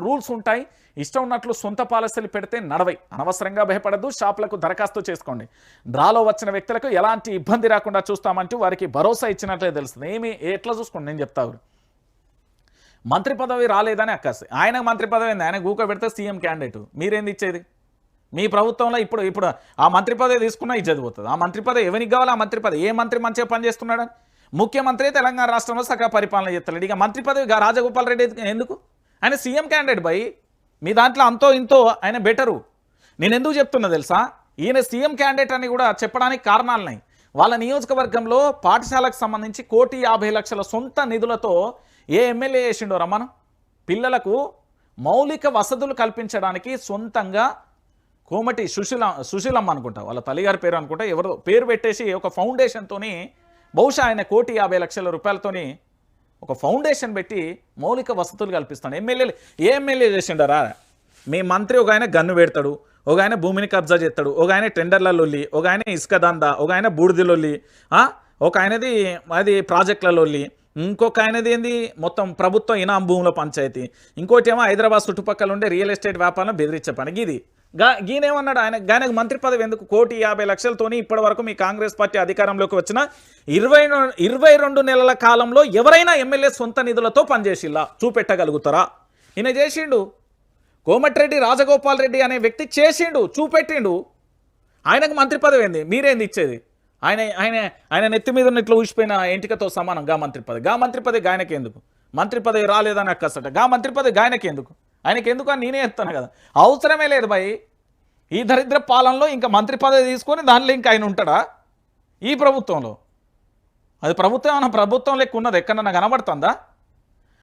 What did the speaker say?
Rules ఉంటాయి. ఇష్టం ఉన్నట్లు సొంత పాలసీలు పెడితే నడవై. అనవసరంగా భయపడద్దు షాపులకు దరఖాస్తు చేసుకోండి. డ్రాలో వచ్చిన వ్యక్తులకు ఎలాంటి ఇబ్బంది రాకుండా చూస్తామంటూ వారికి భరోసా ఇచ్చినట్లే తెలుస్తుంది. ఏమి ఎట్లా చూసుకోండి? నేను చెప్తాను మంత్రి పదవి రాలేదని అక్కసి ఆయన మంత్రి పదవి ఏంది? ఆయన గూక పెడితే సీఎం క్యాండిడేట్. మీరేంది ఇచ్చేది? మీ ప్రభుత్వంలో ఇప్పుడు ఇప్పుడు ఆ మంత్రి పదవి తీసుకున్నా ఇచ్చేది పోతుంది. ఆ మంత్రి పదవి ఎవరికి కావాలి? ఆ మంత్రి పదవి. ఏ మంత్రి మంచిగా పనిచేస్తున్నాడని ముఖ్యమంత్రి తెలంగాణ రాష్ట్రంలో సగ పరిపాలన చేస్తలేడు. ఇక మంత్రి పదవి రాజగోపాల్ రెడ్డి ఎందుకు? ఆయన సీఎం క్యాండిడేట్ బై మీ దాంట్లో అంతో ఇంతో ఆయన బెటరు. నేను ఎందుకు చెప్తున్నా తెలుసా? ఈయన సీఎం క్యాండిడేట్ అని కూడా చెప్పడానికి కారణాలున్నాయి. వాళ్ళ నియోజకవర్గంలో పాఠశాలకు సంబంధించి కోటి యాభై లక్షల సొంత నిధులతో ఏ ఎమ్మెల్యే చేసిండో రమ్మను పిల్లలకు మౌలిక వసతులు కల్పించడానికి సొంతంగా కోమటి సుశీల సుశీలమ్మ అనుకుంటా వాళ్ళ తల్లిగారి పేరు అనుకుంటా ఎవరో పేరు పెట్టేసి ఒక ఫౌండేషన్తోని బహుశా ఆయన కోటి యాభై లక్షల రూపాయలతోని ఒక ఫౌండేషన్ పెట్టి మౌలిక వసతులు కల్పిస్తాడు. ఎమ్మెల్యేలు ఏ ఎమ్మెల్యే చేసిండరా? మీ మంత్రి ఒక ఆయన గన్ను పెడతాడు ఒక ఆయన భూమిని కబ్జా చేస్తాడు ఒక ఆయన టెండర్లలోల్లి ఒక ఆయన ఇసుక దందా ఒక ఆయన బూడిదిలొల్లి ఒక ఆయనది అది ప్రాజెక్టులలోల్లి ఇంకొక ఆయనది ఏంది? మొత్తం ప్రభుత్వం ఇనాం భూముల పంచాయతీ. ఇంకోటి ఏమో హైదరాబాద్ చుట్టుపక్కల ఉండే రియల్ ఎస్టేట్ వ్యాపారం బెదిరించే పనికి ఇది. గా గీనేమన్నాడు? ఆయన ఆయనకు మంత్రి పదవి ఎందుకు? కోటి యాభై లక్షలతోని ఇప్పటి వరకు మీ కాంగ్రెస్ పార్టీ అధికారంలోకి వచ్చిన ఇరవై ఇరవై రెండు నెలల కాలంలో ఎవరైనా ఎమ్మెల్యే సొంత నిధులతో పనిచేసిల్లా? చూపెట్టగలుగుతారా? ఈయన చేసిండు. కోమటిరెడ్డి రాజగోపాల్ రెడ్డి అనే వ్యక్తి చేసిండు చూపెట్టిండు. ఆయనకు మంత్రి పదవి ఏంది? మీరేంది ఇచ్చేది? ఆయన ఆయన ఆయన నెత్తి మీద ఉన్న ఇట్లా ఊసిపోయిన ఎంటికతో సమానం గా మంత్రి పదవి. గా మంత్రి పదవి గాయనకి ఎందుకు మంత్రి పదవి రాలేదని అక్కసట. గా మంత్రి పదవి గాయనకి ఎందుకు ఆయనకి ఎందుకు అని నేనే చెప్తాను కదా. అవసరమే లేదు భయ్. ఈ దరిద్ర పాలనలో ఇంకా మంత్రి పదవి తీసుకొని దానిలో ఇంకా ఆయన ఉంటాడా? ఈ ప్రభుత్వంలో. అది ప్రభుత్వం ఏమైనా ప్రభుత్వం లెక్క ఉన్నది? ఎక్కడన్నా కనబడుతుందా?